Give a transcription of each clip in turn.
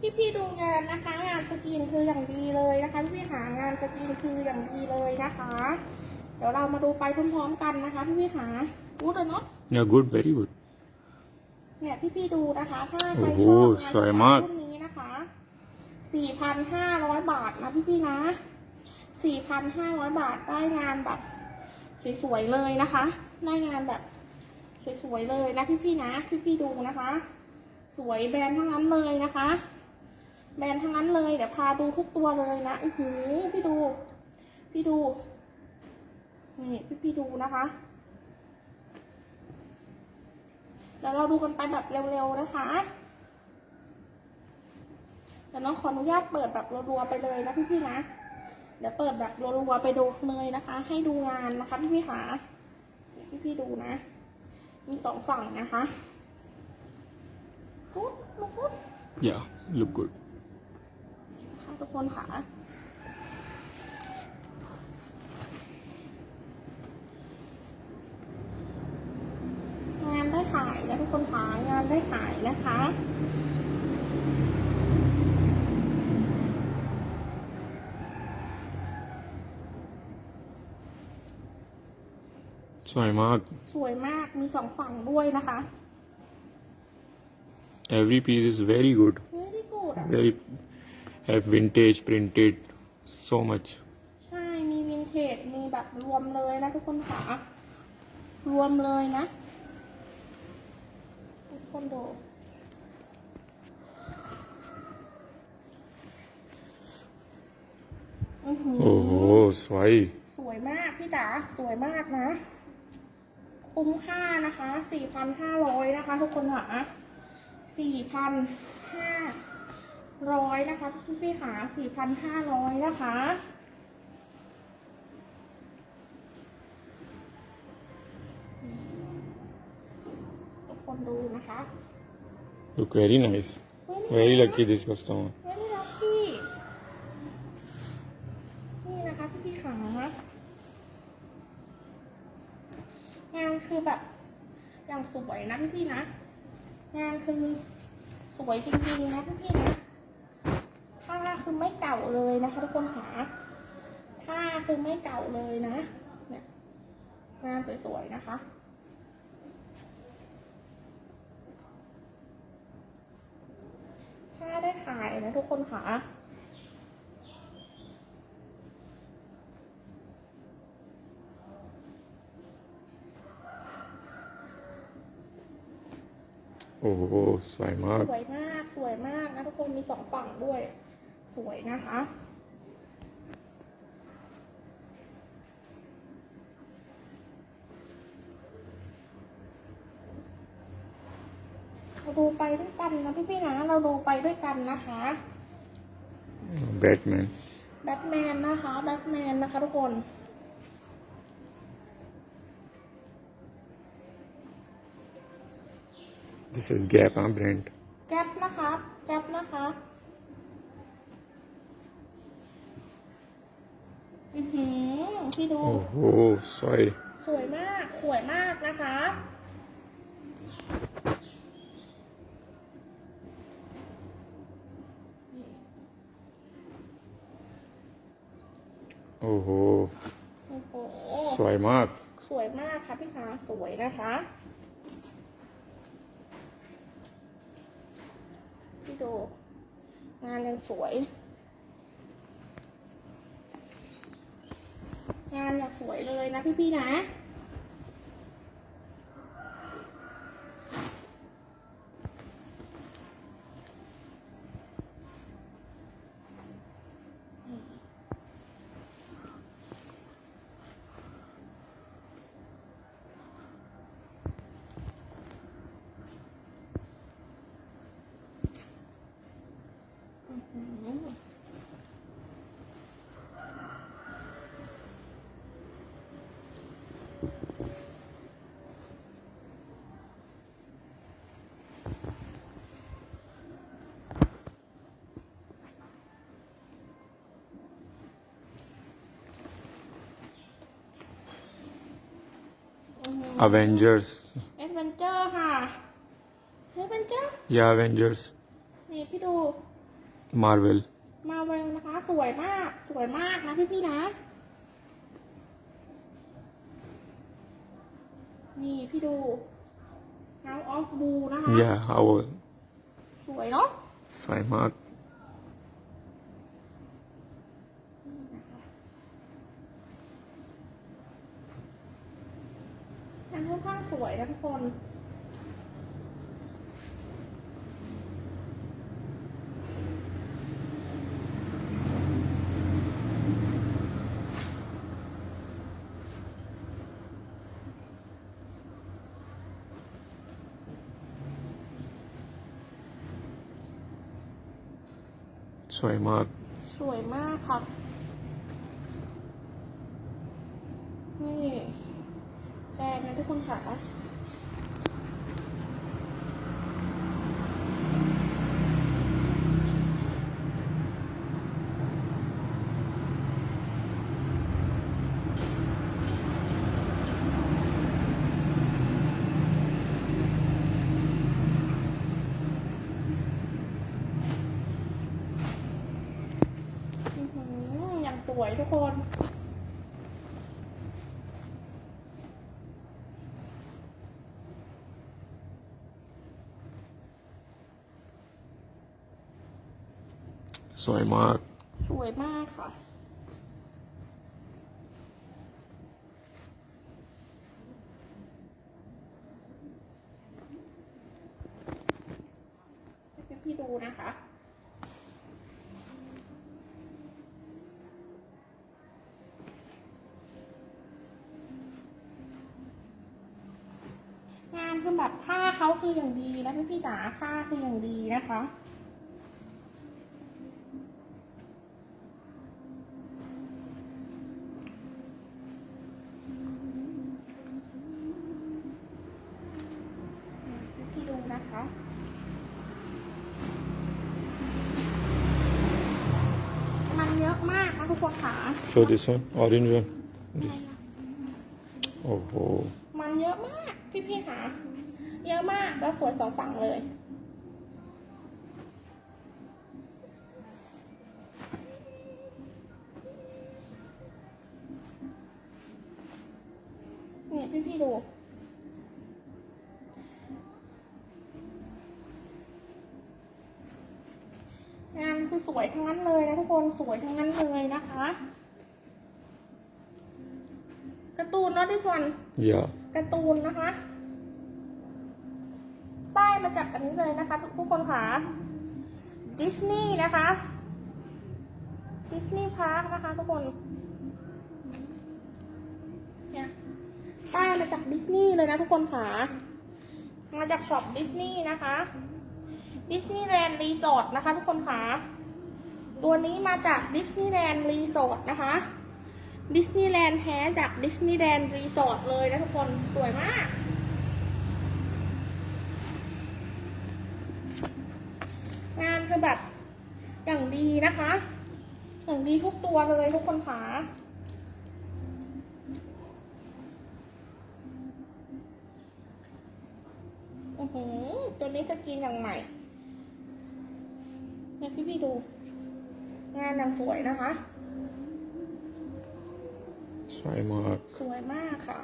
พี่พี่ๆดูงานนะคะ งานสกรีนคืออย่างดีเลยนะคะพี่พี่ๆหางานสกรีนคืออย่างดีเลยนะคะ เดี๋ยวเรามาดูไปพร้อมๆกันนะคะพี่พี่ๆหาอู้เดเนาะ Yeah, good, very good. เนี่ยพี่พี่ๆดูนะคะ ถ้าใครโอ้ชโหอบงานสวยมาก รุ่นนี้นะคะสี่พันห้าร้อยบาทนะพี่พี่ๆนะสี่พันห้าร้อยบาทได้งานแบบสวยๆเลยนะคะ ได้งานแบบสวยๆเลยนะพี่พี่ๆนะพี่พี่ๆดูนะคะ สวยแบรนด์ทั้งนั้นเลยนะคะ แบรนด์ทั้งนั้นเลย เดี๋ยวพาดูทุกตัวเลยนะอือหือพี่ดู พี่ดู นี่พี่พี่ดูนะคะ เดี๋ยวเราดูกันไปแบบเร็วๆนะคะเดี๋ยวน้องขออนุญาตเปิดแบบรัวๆไปเลยนะพี่ๆนะ เดี๋ยวเปิดแบบรัวๆไปดูเลยนะคะ ให้ดูงานนะคะพี่ๆค่ะเดี๋ยวพี่ๆดูนะ มีสองฝั่งนะคะกุ๊ดลูกกุ๊ด Yeah, look good. ค่ะทุกคนค่ะ งานได้ขายนะทุกคนค่ะ งานได้ขายนะคะ So I'm out. สวยมาก มีสองฝั่งด้วยนะคะ Every piece is very good. very good อะ Very have vintage printed. So much. ใช่ มีวินเทจ มีแบบรวมเลยนะทุกคนค่ะ รวมเลยนะ ทุกคนดูอือหือ Oh, swai. สวยมากพี่จ๋า สวยมากนะ คุ้มค่านะคะ 4,500 นะคะ ทุกคนค่ะ4,500 นะคะพี่พี่ๆค่ะ4,500นะคะ ทุกคนดูนะคะ Look very nice. Very lucky this customer. ไม่ได้รักพี่นี่นะคะพี่พี่ๆขางานคือแบบอย่างสวยนะพี่พี่ๆนะ งานคือสวยจริงๆนะพี่พี่ๆนะผ้า คือไม่เก่าเลยนะคะทุกคนขาผ้าคือไม่เก่าเลยนะ เนี่ยงานสวยๆนะคะผ้าได้ขายนะทุกคนค่ะ Oh, swai ส mark. วยมาก สวยมากนะทุกคน มีสองฝั่งด้วย สวยนะคะ เราดูไปด้วยกันนะพี่ๆนะ เราดูไปด้วยกันนะคะ Batman. แบทแมนนะคะแบทแมนนะคะทุกคน This is Gap, huh, brand. แก๊ปนะคะแก๊ปนะคะ อือหือพี่ดู Oh, swai. สวยมาก สวยมากนะคะ Oh, โอ้โห swai mark. สวยมากค่ะพี่ขาสวยนะคะ พี่ดู งานยังสวย งานอย่างสวยเลยนะพี่ๆนะ อื้อหือ Avengers. เอ็ดเวนเจอร์ค่ะเอ็ดเวนเจอร์ Yeah, Avengers. นี่พี่ดู Marvel. มาเวลนะคะ สวยมาก สวยมากนะพี่พี่ๆนะ นี่พี่ดู House of Blue นะคะ Yeah, how สวยเนาะ Sweimark. นี่นะคะ งานค่อนข้างสวยนะทุกคน Sweimark. สวยมากค่ะนี่ แรนด์นะทุกคนค่ะอื้อหืออย่างสวยทุกคน Sweimark. สวยมากค่ะให้พี่ดูนะคะงานคือแบบผ้าเขาคืออย่างดีนะพี่พี่จ๋าผ้าคืออย่างดีนะคะ พี่ดูนะคะ มันเยอะมากนะ ทุกคนค่ะ Show this one, orange one. This. Oh, oh. มันเยอะมาก พี่พี่ๆค่ะ เยอะมาก แล้วสวยสองฝั่งเลย เนี่ยพี่พี่ๆดู คือสวยทั้งนั้นเลยนะทุกคนสวยทั้งนั้นเลยนะคะการ์ตูนเนาะที่ส่วน Yeah. การ์ตูนนะคะป้ายมาจากอันนี้เลยนะคะทุกคนค่ะดิสนีย์นะคะดิสนีย์พาร์คนะคะทุกคนเนี่ยป้ายมาจากดิสนีย์เลยนะทุกคนค่ะมาจากช็อปดิสนีย์นะคะดิสนีย์แลนด์รีสอร์ทนะคะทุกคนค่ะ ตัวนี้มาจากดิสนีย์แลนด์รีสอร์ทนะคะดิสนีย์แลนด์แท้จากดิสนีย์แลนด์รีสอร์ทเลยนะทุกคน สวยมาก งานคือแบบ อย่างดีนะคะ อย่างดีทุกตัวเลยทุกคนค่ะอือหือตัวนี้จะกินอย่างใหม่เนี่ยพี่พี่ดู งานอย่างสวยนะคะ Sweimark. สวยมากค่ะ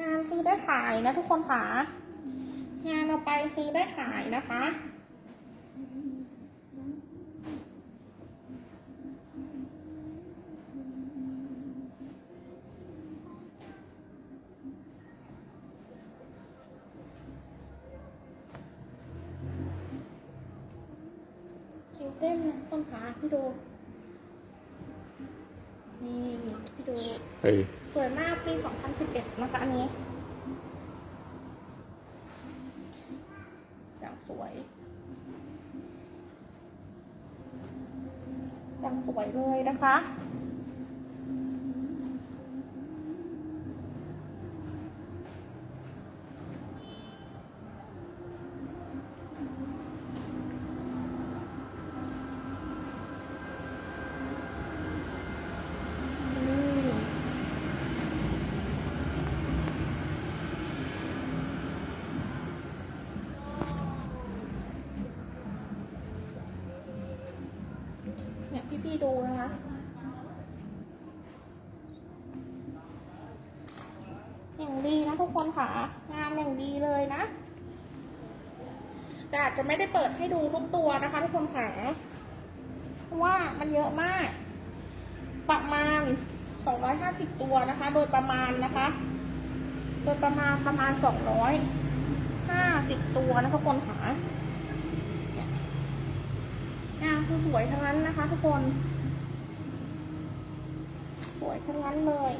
งานคือได้ขายนะทุกคนค่ะ งานเอาไปคือได้ขายนะคะ เต้นนะต้นขาพี่ดู นี่พี่ดู Hey. สวยมากปี 2011 นะคะอันนี้อย่างสวยอย่างสวยเลยนะคะ นี่ พี่ๆดูนะคะ อย่างดีนะทุก คนค่ะ งานอย่างดีเลยนะ แต่อาจจะไม่ได้เปิดให้ดูทุกตัวนะคะ ทุกคนค่ะเพราะว่ามันเยอะมาก ประมาณ 250 ตัวนะคะ โดยประมาณนะคะ โดยประมาณประมาณ 250 ตัวนะทุกคนค่ะงานคือสวยทั้งนั้นนะคะ ทุกคน สวยทั้งนั้นเลย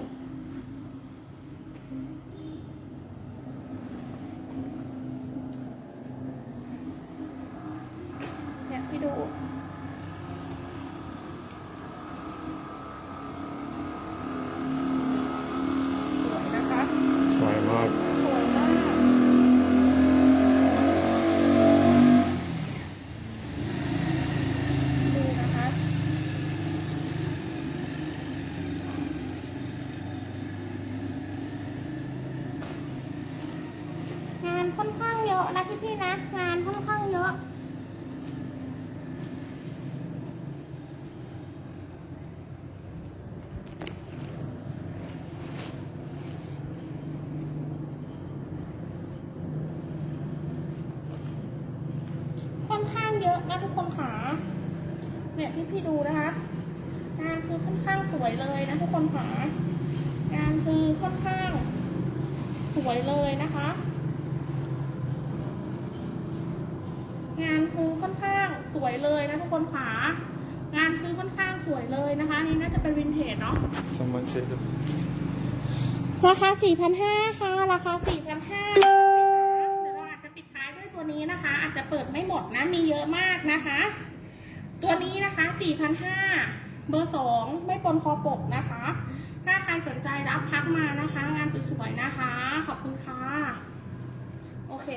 เนี่ยพี่ ดู สวยนะคะ สวยมากสวยมาก ดูนะคะ งานค่อนข้างเยอะนะพี่ๆนะ งานค่อนข้างเยอะ ค่อนข้างเย อะนะทุกคนค่ะเนี่ยพี่พี่ๆดูนะคะ งานคือค่อนข้างสวยเลยนะทุกคนค่ะงานคือค่อนข้างสวยเลยนะคะ งานคือค่อนข้างสวยเลยนะทุกคนค่ะงานคือค่อนข้างสวยเลยนะคะอันนี่น่าจะเป็นวินเทจเนาะ someone said that ราคา4,500ค่ะ ราคา4,500 นี้นะคะ อาจจะเปิดไม่หมดนะ มีเยอะมากนะคะ ตัวนี้นะคะ4,005เบอร์ 2 ไม่ปนคอปกนะคะ ถ้าใครสนใจรับพักมานะคะ งานสวยๆนะคะ ขอบคุณค่ะ โอเค